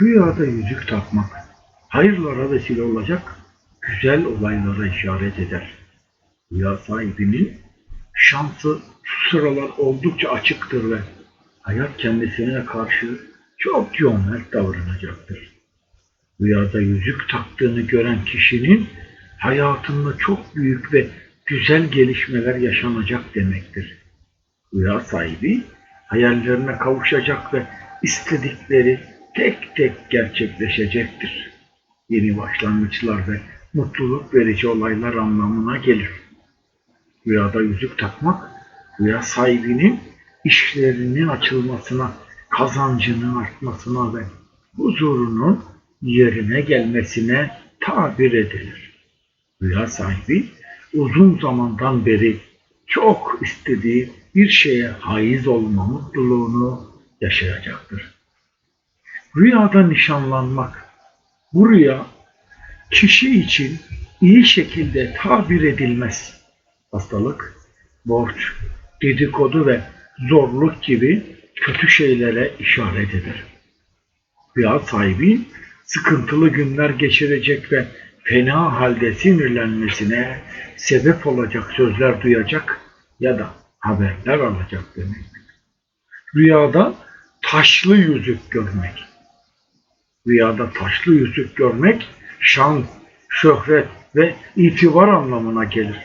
Rüyada yüzük takmak, hayırlara vesile olacak güzel olaylara işaret eder. Rüya sahibinin şansı şu sıralar oldukça açıktır ve hayat kendisine karşı çok cömert davranacaktır. Rüyada yüzük taktığını gören kişinin hayatında çok büyük ve güzel gelişmeler yaşanacak demektir. Rüya sahibi hayallerine kavuşacak ve istedikleri tek tek gerçekleşecektir. Yeni başlangıçlar ve mutluluk verici olaylar anlamına gelir. Rüyada yüzük takmak, rüya sahibinin işlerinin açılmasına, kazancının artmasına ve huzurunun yerine gelmesine tabir edilir. Rüya sahibi uzun zamandan beri çok istediği bir şeye haiz olma mutluluğunu yaşayacaktır. Rüyada nişanlanmak. Bu rüya kişi için iyi şekilde tabir edilmez. Hastalık, borç, dedikodu ve zorluk gibi kötü şeylere işaret eder. Rüya sahibi sıkıntılı günler geçirecek ve fena halde sinirlenmesine sebep olacak sözler duyacak ya da haberler alacak demektir. Rüyada taşlı yüzük görmek. Rüyada taşlı yüzük görmek şan, şöhret ve itibar anlamına gelir.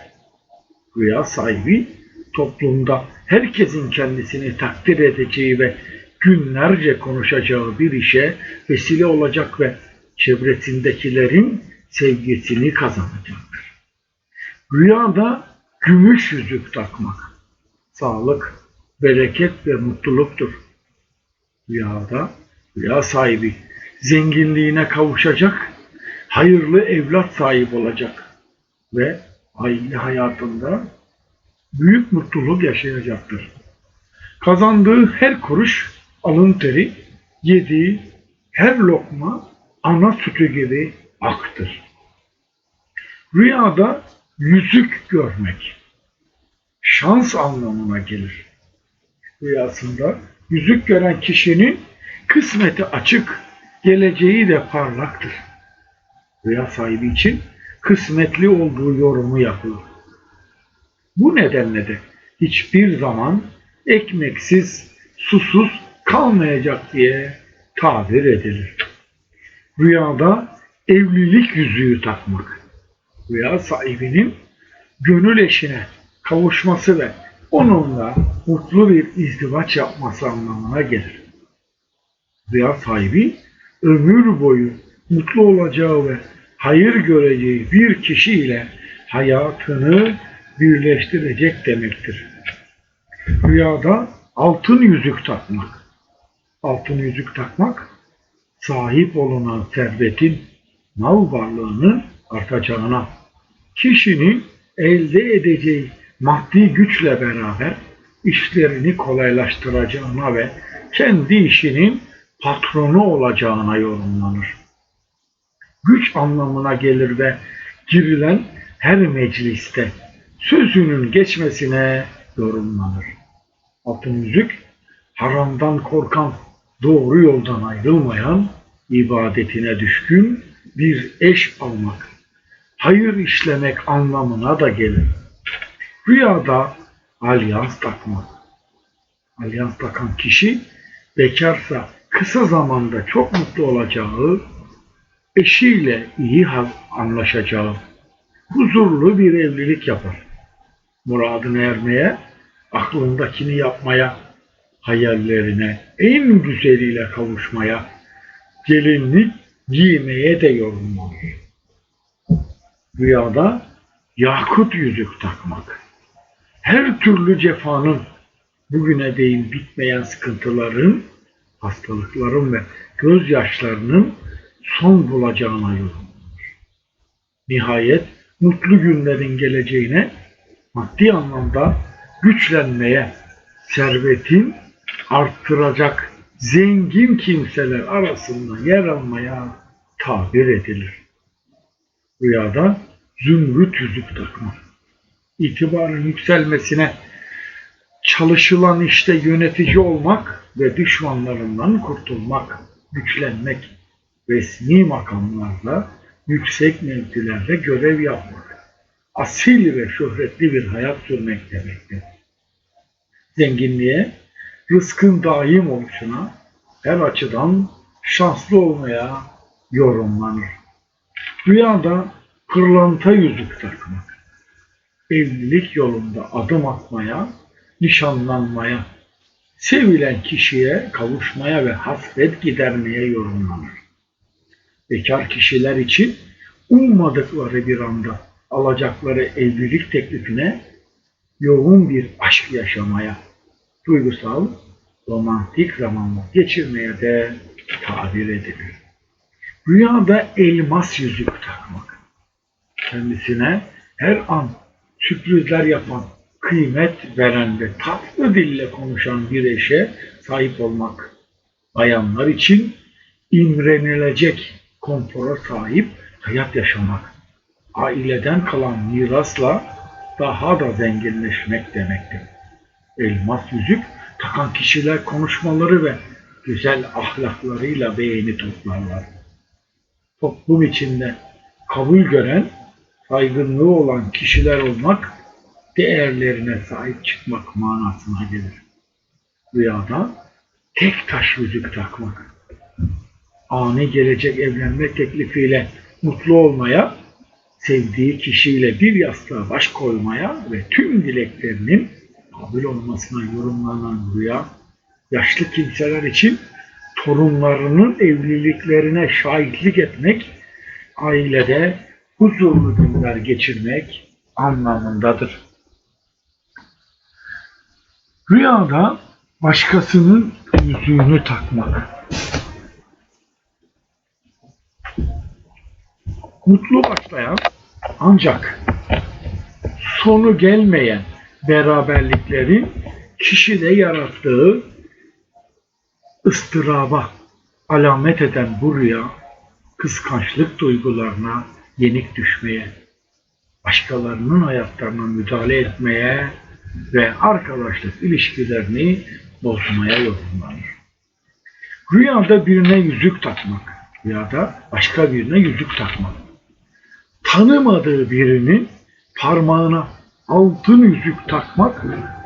Rüya sahibi toplumda herkesin kendisini takdir edeceği ve günlerce konuşacağı bir işe vesile olacak ve çevresindekilerin sevgisini kazanacaktır. Rüyada gümüş yüzük takmak sağlık, bereket ve mutluluktur. Rüyada rüya sahibi zenginliğine kavuşacak, hayırlı evlat sahibi olacak ve aile hayatında büyük mutluluk yaşayacaktır. Kazandığı her kuruş alın teri, yediği her lokma ana sütü gibi aktır. Rüyada yüzük görmek şans anlamına gelir. Rüyasında yüzük gören kişinin kısmeti açık, geleceği de parlaktır. Rüya sahibi için kısmetli olduğu yorumu yapılır. Bu nedenle de hiçbir zaman ekmeksiz, susuz kalmayacak diye tabir edilir. Rüyada evlilik yüzüğü takmak. Rüya sahibinin gönül eşine kavuşması ve onunla mutlu bir izdivaç yapması anlamına gelir. Rüya sahibi ömür boyu mutlu olacağı ve hayır göreceği bir kişiyle hayatını birleştirecek demektir. Rüyada altın yüzük takmak. Altın yüzük takmak sahip olunan servetin mal varlığının artacağına, kişinin elde edeceği maddi güçle beraber işlerini kolaylaştıracağına ve kendi işinin patronu olacağına yorumlanır. Güç anlamına gelir ve girilen her mecliste sözünün geçmesine yorumlanır. Altın yüzük haramdan korkan, doğru yoldan ayrılmayan, ibadetine düşkün bir eş almak, hayır işlemek anlamına da gelir. Rüyada alyans takmak. Alyans takan kişi bekarsa kısa zamanda çok mutlu olacağı, eşiyle iyi anlaşacağı, huzurlu bir evlilik yapar. Muradını ermeye, aklındakini yapmaya, hayallerine en güzeliyle kavuşmaya, gelinlik giymeye de yorumlanır. Rüyada yakut yüzük takmak her türlü cefanın, bugüne değin bitmeyen sıkıntıların, hastalıkların ve gözyaşlarının son bulacağına yorumlanır. Nihayet mutlu günlerin geleceğine, maddi anlamda güçlenmeye, servetin arttıracak zengin kimseler arasında yer almaya tabir edilir. Rüyada zümrüt yüzük takmak itibarın yükselmesine, çalışılan işte yönetici olmak ve düşmanlarından kurtulmak, güçlenmek, resmi makamlarda, yüksek mevkilerde görev yapmak, asil ve şöhretli bir hayat sürmek demektir. Zenginliğe, rızkın daim oluşuna, her açıdan şanslı olmaya yorumlanır. Rüyada pırlanta yüzük takmak, evlilik yolunda adım atmaya, nişanlanmaya, sevilen kişiye kavuşmaya ve hasret gidermeye yorumlanır. Bekar kişiler için ummadıkları bir anda alacakları evlilik teklifine yoğun bir aşk yaşamaya, duygusal, romantik zamanlar geçirmeye de tabir edilir. Rüyada elmas yüzük takmak, kendisine her an sürprizler yapan, kıymet veren ve tatlı dille konuşan bir eşe sahip olmak. Bayanlar için imrenilecek konfora sahip hayat yaşamak. Aileden kalan mirasla daha da zenginleşmek demektir. Elmas yüzük takan kişiler konuşmaları ve güzel ahlaklarıyla beğeni toplarlar. Toplum içinde kabul gören, saygınlığı olan kişiler olmak, değerlerine sahip çıkmak manasına gelir. Rüyada tek taş yüzük takmak, ani gelecek evlenme teklifiyle mutlu olmaya, sevdiği kişiyle bir yastığa baş koymaya ve tüm dileklerinin kabul olmasına yorumlanan rüya, yaşlı kimseler için torunlarının evliliklerine şahitlik etmek, ailede huzurlu günler geçirmek anlamındadır. Rüyada başkasının yüzüğünü takmak. Mutlu başlayan ancak sonu gelmeyen beraberliklerin kişide yarattığı ıstıraba alamet eden bu rüya, kıskançlık duygularına yenik düşmeye, başkalarının hayatlarına müdahale etmeye ve arkadaşlık ilişkilerini bozmaya yorumlanır. Rüyada birine yüzük takmak, rüyada başka birine yüzük takmak. Tanımadığı birinin parmağına altın yüzük takmak,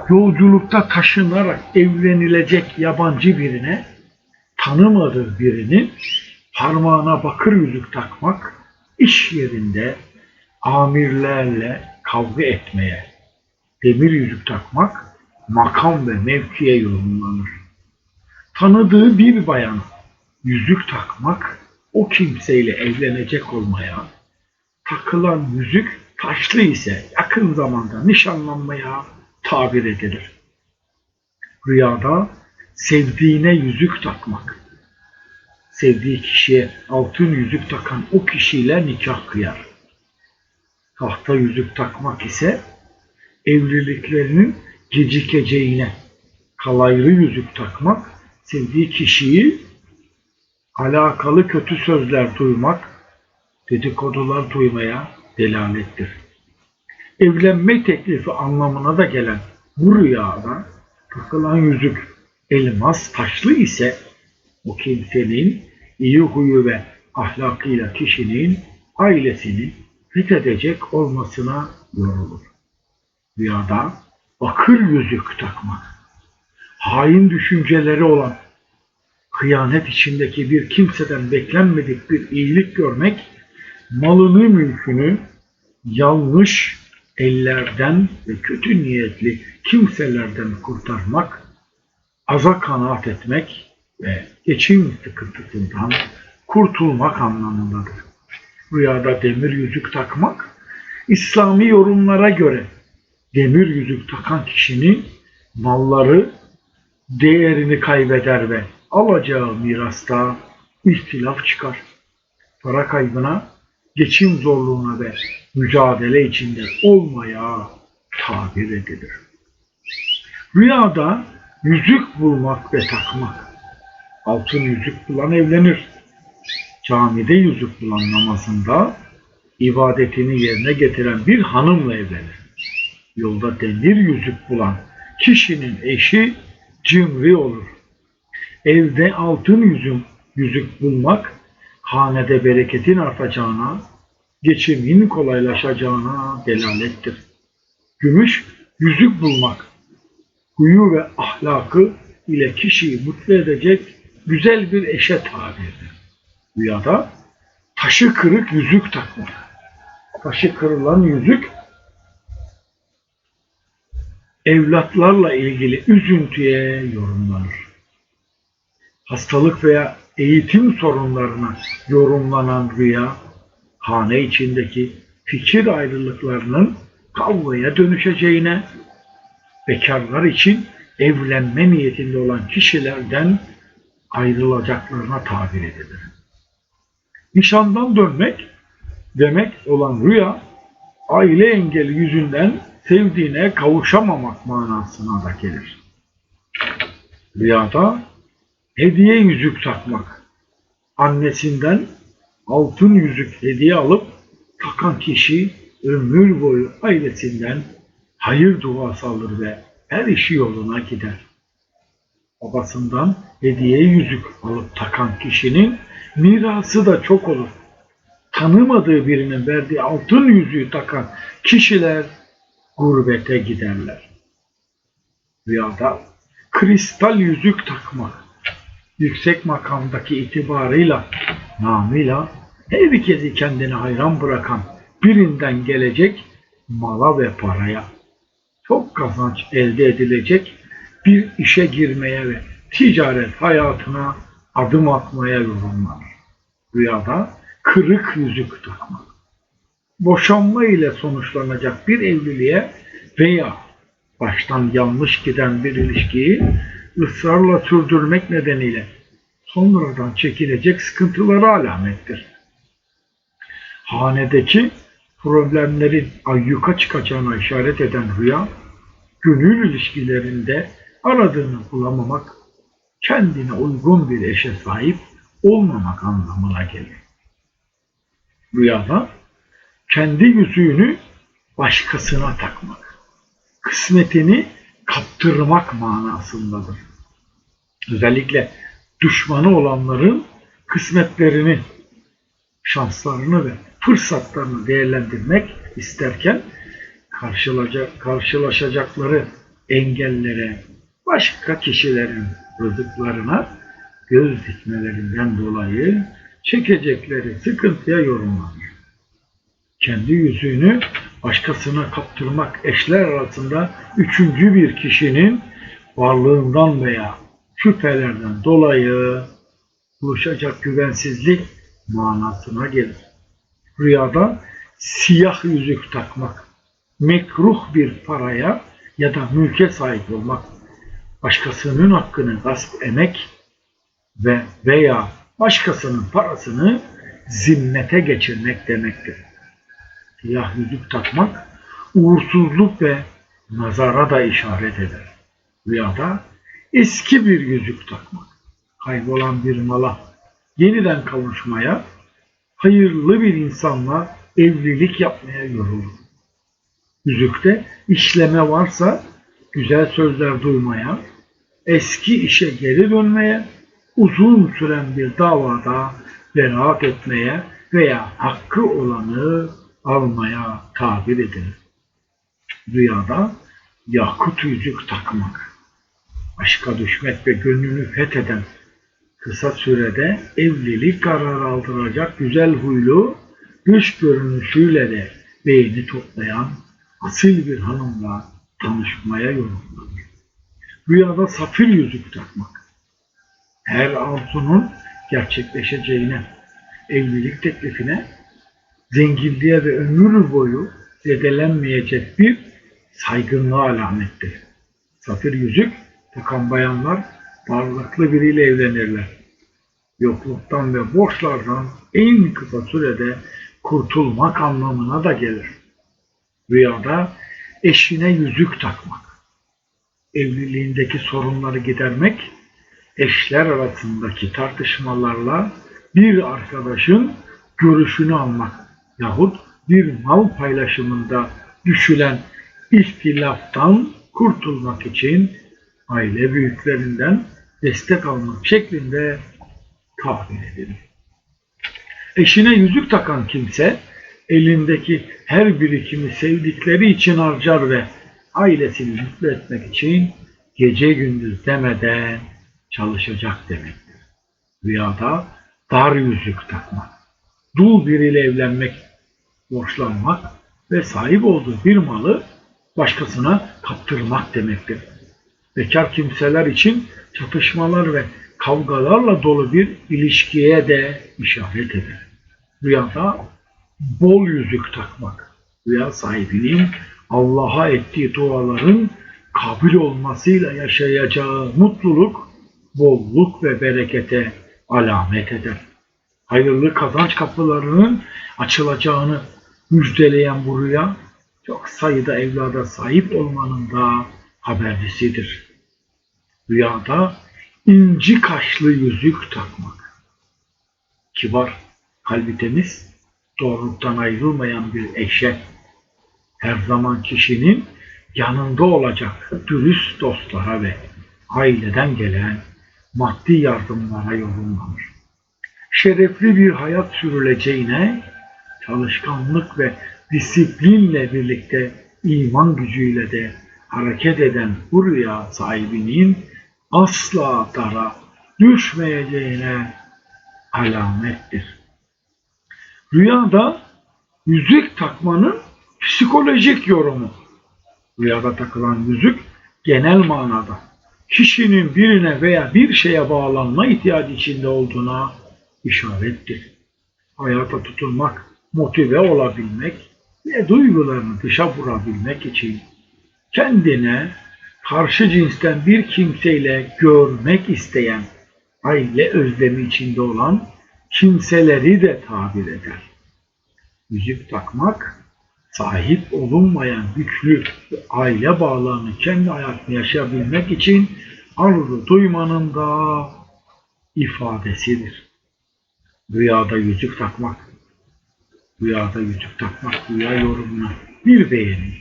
yolculukta taşınarak evlenilecek yabancı birine, tanımadığı birinin parmağına bakır yüzük takmak, iş yerinde amirlerle kavga etmeye, demir yüzük takmak, makam ve mevkiye yorumlanır. Tanıdığı bir bayan yüzük takmak, o kimseyle evlenecek olmaya, takılan yüzük taşlı ise yakın zamanda nişanlanmaya tabir edilir. Rüyada sevdiğine yüzük takmak. Sevdiği kişiye altın yüzük takan o kişiyle nikah kıyar. Tahta yüzük takmak ise evliliklerinin gecikeceğine, kalaylı yüzük takmak, sevdiği kişiyi alakalı kötü sözler duymak, dedikodular duymaya delalettir. Evlenme teklifi anlamına da gelen bu rüyada takılan yüzük elmas taşlı ise o kimsenin iyi huyu ve ahlakıyla kişinin ailesini fethedecek olmasına yorulur. Rüyada bakır yüzük takmak, hain düşünceleri olan, kıyamet içindeki bir kimseden beklenmedik bir iyilik görmek, malını mülkünü yanlış ellerden ve kötü niyetli kimselerden kurtarmak, aza kanaat etmek ve geçim sıkıntısından kurtulmak anlamındadır. Rüyada demir yüzük takmak, İslami yorumlara göre demir yüzük takan kişinin malları değerini kaybeder ve alacağı mirasta ihtilaf çıkar. Para kaybına, geçim zorluğuna ve mücadele içinde olmaya tabir edilir. Rüyada yüzük bulmak ve takmak. Altın yüzük bulan evlenir. Camide yüzük bulan namazında ibadetini yerine getiren bir hanımla evlenir. Yolda demir yüzük bulan kişinin eşi cimri olur. Evde altın yüzük, yüzük bulmak hanede bereketin artacağına, geçimin kolaylaşacağına delalettir. Gümüş, yüzük bulmak, huyu ve ahlakı ile kişiyi mutlu edecek güzel bir eşe tabirdir. Rüyada taşı kırık yüzük takmak. Taşı kırılan yüzük evlatlarla ilgili üzüntüye yorumlanır. Hastalık veya eğitim sorunlarına yorumlanan rüya, hane içindeki fikir ayrılıklarının kavgaya dönüşeceğine, bekarlar için evlenme niyetinde olan kişilerden ayrılacaklarına tabir edilir. Nişandan dönmek demek olan rüya, aile engeli yüzünden sevdiğine kavuşamamak manasına da gelir. Rüyada hediye yüzük takmak, annesinden altın yüzük hediye alıp takan kişi ömür boyu ailesinden hayır duası alır ve her işi yoluna gider. Babasından hediye yüzük alıp takan kişinin mirası da çok olur. Tanımadığı birinin verdiği altın yüzüğü takan kişiler gurbete giderler. Rüyada kristal yüzük takmak, yüksek makamdaki itibarıyla, namıyla herkesi kendine hayran bırakan birinden gelecek mala ve paraya, çok kazanç elde edilecek bir işe girmeye ve ticaret hayatına adım atmaya yorumlanır. Rüyada kırık yüzük takmak boşanma ile sonuçlanacak bir evliliğe veya baştan yanlış giden bir ilişkiyi ısrarla sürdürmek nedeniyle sonradan çekilecek sıkıntılara alamettir. Hanedeki problemlerin ayyuka çıkacağına işaret eden rüya, gönül ilişkilerinde aradığını bulamamak, kendine uygun bir eşe sahip olmamak anlamına gelir. Rüyada kendi yüzüğünü başkasına takmak, kısmetini kaptırmak manasındadır. Özellikle düşmanı olanların kısmetlerini, şanslarını ve fırsatlarını değerlendirmek isterken karşılaşacakları engellere, başka kişilerin rızıklarına göz dikmelerinden dolayı çekecekleri sıkıntıya yorumlanır kendi yüzüğünü başkasına kaptırmak eşler arasında üçüncü bir kişinin varlığından veya şüphelerden dolayı buluşacak güvensizlik manasına gelir. Rüyada siyah yüzük takmak, mekruh bir paraya ya da mülke sahip olmak, başkasının hakkını gasp emek ve veya başkasının parasını zimmete geçirmek demektir siyah yüzük takmak uğursuzluk ve nazara da işaret eder. Rüyada eski bir yüzük takmak, kaybolan bir mala yeniden kavuşmaya, hayırlı bir insanla evlilik yapmaya yorulur. Yüzükte işleme varsa güzel sözler duymaya, eski işe geri dönmeye, uzun süren bir davada beraat etmeye veya hakkı olanı almaya tabir edilir. Rüyada yakut yüzük takmak, aşka düşmek ve gönlünü fetheden kısa sürede evlilik kararı aldıracak güzel huylu, dış görünüşüyle de beğeni toplayan asil bir hanımla tanışmaya yorumlanır. Rüyada safir yüzük takmak, her arzunun gerçekleşeceğine, evlilik teklifine zenginliğe ve ömür boyu zedelenmeyecek bir saygınlığa alamettir. Safir yüzük takan bayanlar varlıklı biriyle evlenirler. Yokluktan ve borçlardan en kısa sürede kurtulmak anlamına da gelir. Rüyada eşine yüzük takmak, evliliğindeki sorunları gidermek, eşler arasındaki tartışmalarla bir arkadaşın görüşünü almak yahut bir mal paylaşımında düşülen ihtilaftan kurtulmak için aile büyüklerinden destek almak şeklinde tabir edilir. Eşine yüzük takan kimse elindeki her birikimi sevdikleri için harcar ve ailesini mutlu etmek için gece gündüz demeden çalışacak demektir. Rüyada dar yüzük takmak, dul biriyle evlenmek, borçlanmak ve sahip olduğu bir malı başkasına kaptırmak demektir. Bekar kimseler için çatışmalar ve kavgalarla dolu bir ilişkiye de işaret eder. Rüyada bol yüzük takmak, rüya sahibinin Allah'a ettiği duaların kabul olmasıyla yaşayacağı mutluluk, bolluk ve berekete alamet eder. Hayırlı kazanç kapılarının açılacağını müjdeleyen bu rüya, çok sayıda evlada sahip olmanın da habercisidir. Rüyada inci kaşlı yüzük takmak. Kibar, kalbi temiz, doğruluktan ayrılmayan bir eşe, her zaman kişinin yanında olacak dürüst dostlara ve aileden gelen maddi yardımlara yorumlanır. Şerefli bir hayat sürüleceğine çalışkanlık ve disiplinle birlikte iman gücüyle de hareket eden bu rüya sahibinin asla dara düşmeyeceğine alamettir. Rüyada yüzük takmanın psikolojik yorumu. Rüyada takılan yüzük genel manada kişinin birine veya bir şeye bağlanma ihtiyacı içinde olduğuna işarettir. Hayata tutunmak, motive olabilmek ve duygularını dışa vurabilmek için kendine karşı cinsten bir kimseyle görmek isteyen, aile özlemi içinde olan kimseleri de tabir eder. Yüzük takmak, sahip olunmayan güçlü aile bağlarını kendi hayatını yaşayabilmek için arzu duymanın da ifadesidir. Rüyada yüzük takmak, rüyada yüzük takmak, rüya yorumuna bir beğeni,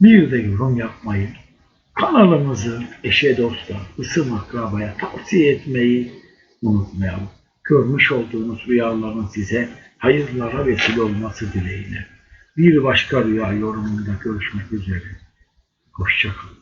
bir de yorum yapmayı, kanalımızı eşe dosta, ısım akrabaya tavsiye etmeyi unutmayalım. Görmüş olduğunuz rüyaların size hayırlara vesile olması dileğiyle. Bir başka rüya yorumunda görüşmek üzere. Hoşçakalın.